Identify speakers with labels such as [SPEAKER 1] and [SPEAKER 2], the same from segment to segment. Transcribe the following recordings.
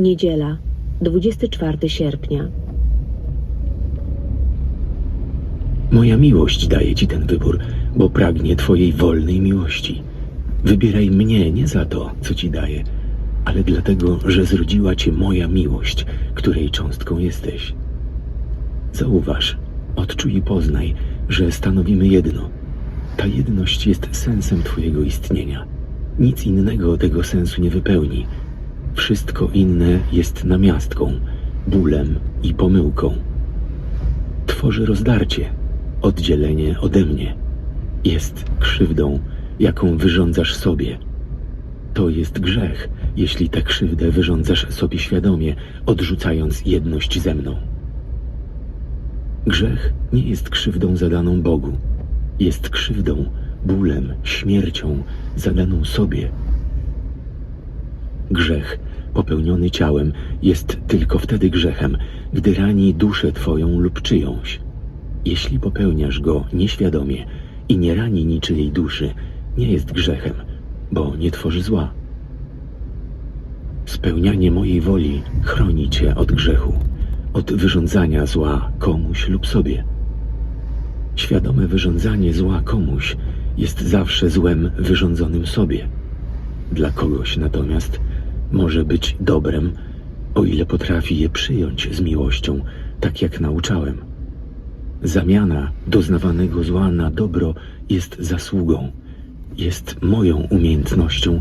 [SPEAKER 1] Niedziela, 24 sierpnia.
[SPEAKER 2] Moja miłość daje ci ten wybór, bo pragnie twojej wolnej miłości. Wybieraj mnie nie za to, co ci daję, ale dlatego, że zrodziła cię moja miłość, której cząstką jesteś. Zauważ, odczuj i poznaj, że stanowimy jedno. Ta jedność jest sensem twojego istnienia. Nic innego tego sensu nie wypełni. Wszystko inne jest namiastką, bólem i pomyłką. Tworzy rozdarcie, oddzielenie ode mnie. Jest krzywdą, jaką wyrządzasz sobie. To jest grzech, jeśli tę krzywdę wyrządzasz sobie świadomie, odrzucając jedność ze mną. Grzech nie jest krzywdą zadaną Bogu. Jest krzywdą, bólem, śmiercią zadaną sobie. Grzech popełniony ciałem jest tylko wtedy grzechem, gdy rani duszę Twoją lub czyjąś. Jeśli popełniasz go nieświadomie i nie rani niczyjej duszy, nie jest grzechem, bo nie tworzy zła. Spełnianie mojej woli chroni cię od grzechu, od wyrządzania zła komuś lub sobie. Świadome wyrządzanie zła komuś jest zawsze złem wyrządzonym sobie. Dla kogoś natomiast może być dobrem, o ile potrafi je przyjąć z miłością, tak jak nauczałem. Zamiana doznawanego zła na dobro jest zasługą, jest moją umiejętnością,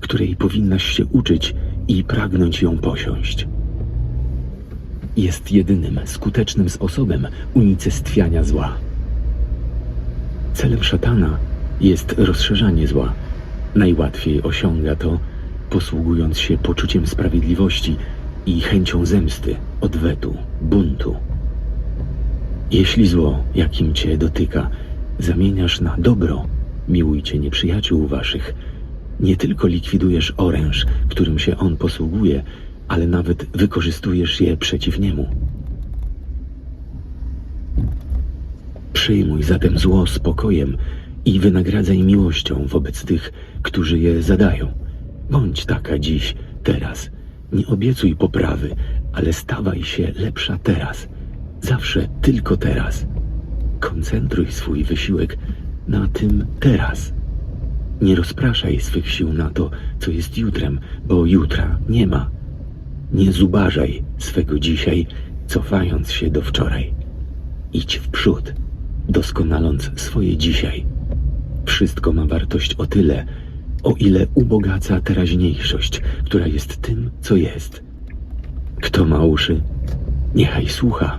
[SPEAKER 2] której powinnaś się uczyć i pragnąć ją posiąść. Jest jedynym skutecznym sposobem unicestwiania zła. Celem szatana jest rozszerzanie zła. Najłatwiej osiąga to, posługując się poczuciem sprawiedliwości i chęcią zemsty, odwetu, buntu. Jeśli zło, jakim cię dotyka, zamieniasz na dobro, miłujcie nieprzyjaciół waszych, nie tylko likwidujesz oręż, którym się on posługuje, ale nawet wykorzystujesz je przeciw niemu. Przyjmuj zatem zło spokojem i wynagradzaj miłością wobec tych, którzy je zadają. Bądź taka dziś, teraz. Nie obiecuj poprawy, ale stawaj się lepsza teraz. Zawsze tylko teraz. Koncentruj swój wysiłek na tym teraz. Nie rozpraszaj swych sił na to, co jest jutrem, bo jutra nie ma. Nie zubażaj swego dzisiaj, cofając się do wczoraj. Idź w przód, doskonaląc swoje dzisiaj. Wszystko ma wartość o tyle, o ile ubogaca teraźniejszość, która jest tym, co jest. Kto ma uszy, niechaj słucha.